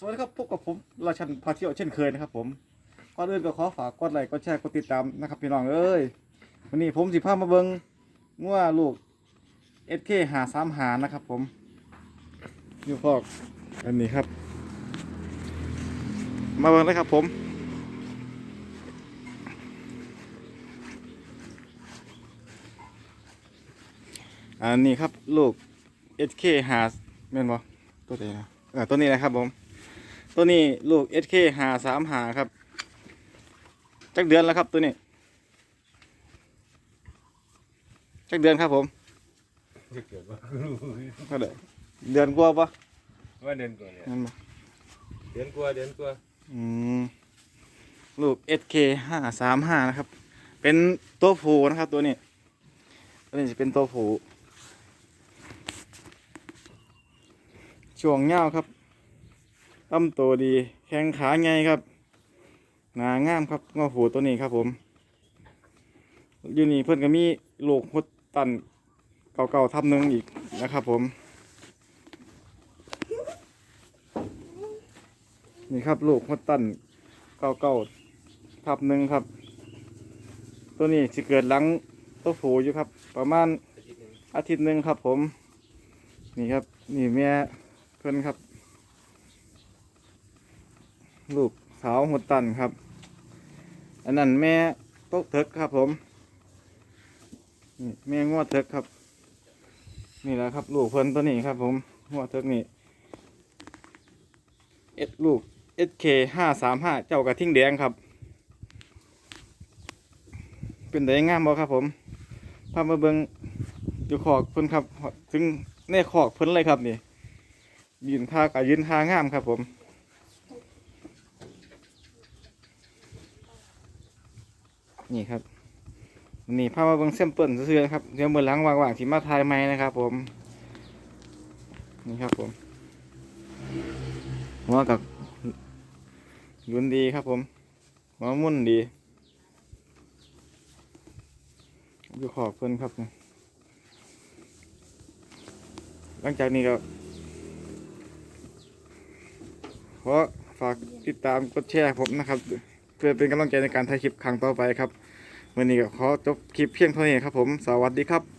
สวัสดีครับพบกับผมราชันพาเที่ยวเช่นเคยนะครับผมก่อนอื่นก็ขอฝากกดไลค์กดแชร์กดติดตามนะครับพี่น้องเอ้ยวันนี้ผมสิพามาเบิงงัวลูก SK หาสามหานะครับผมอยู่พอกอันนี้ครับ มาเบิงเลยครับผมอันนี้ครับลูก SK หาแม่นบ่ตัวไหนนะเออตัวนี้นะครับผม ตัวนี้ลูก SK หาสามหาครับ จักเดือนแล้วครับตัวนี้ จักเดือนครับผมจะเกิดว่าเท่าไหร่เดือนกว่าปะว่าเดือนกว่าเนี่ยนั่นบ่เดือนกว่าเดือนกว่าอืมลูก SK ห้าสามห้านะครับ เป็นตัวผูนะครับตัวนี้ ตัวนี้จะเป็นตัวผูช่วงเงาวครับ ตั้มโตวดี แข้งขาไงครับหนางามครับงอผูตัวนี้ครับผม อยู่นี่เพื่อนก็มีลูกฮดตันเก่าๆทับหนึงอีกนะครับผม นี่ครับลูกฮดตันเก่าๆทับหนึ่งครับ ตัวนี้สิเกิดหลังตัวผูอยู่ครับ ประมาณอาทิตย์หนึ่งครับผม นี่ครับ นี่แม่เพื่อนครับ ลูกสาวฮดตันครับ อันนั้นแม่ตกเถิกครับผมนี่แม่งวดเถิกครับ นี่แหละครับ ลูกเพิ่นตัวนี้ครับ ผมงวดเถิกนี่เอ็ดลูก SK ห้าสามห้าเจ้ากระทิ่งแดงครับ เป็นไดงามบ่ครับผมพามาเบิงอยู่ขอกเพิ่นครับ ถึงในขอกเพิ่นเลยครับนี่ยืนท่ากับยืนท่างามครับผม นี่ครับนี่พามาเบิงเซมเปิลซื่อนะครับเดี๋ยวมือหล้างว่างๆที่มาทายไม้นะครับ ผม นี่ครับผมหัวกับรุนดีครับผมหัวมุ่นดีอยู่ขอบเพิ่นครับเนี่ยหลังจากนี้ก็ขอฝากติดตามกดแชร์ผมนะครับ เพื่อเป็นกำลังใจในการถ่ายคลิปครั้งต่อไปครับวันนี้ก็ขอจบคลิปเพียงเท่านี้ครับผม สวัสดีครับ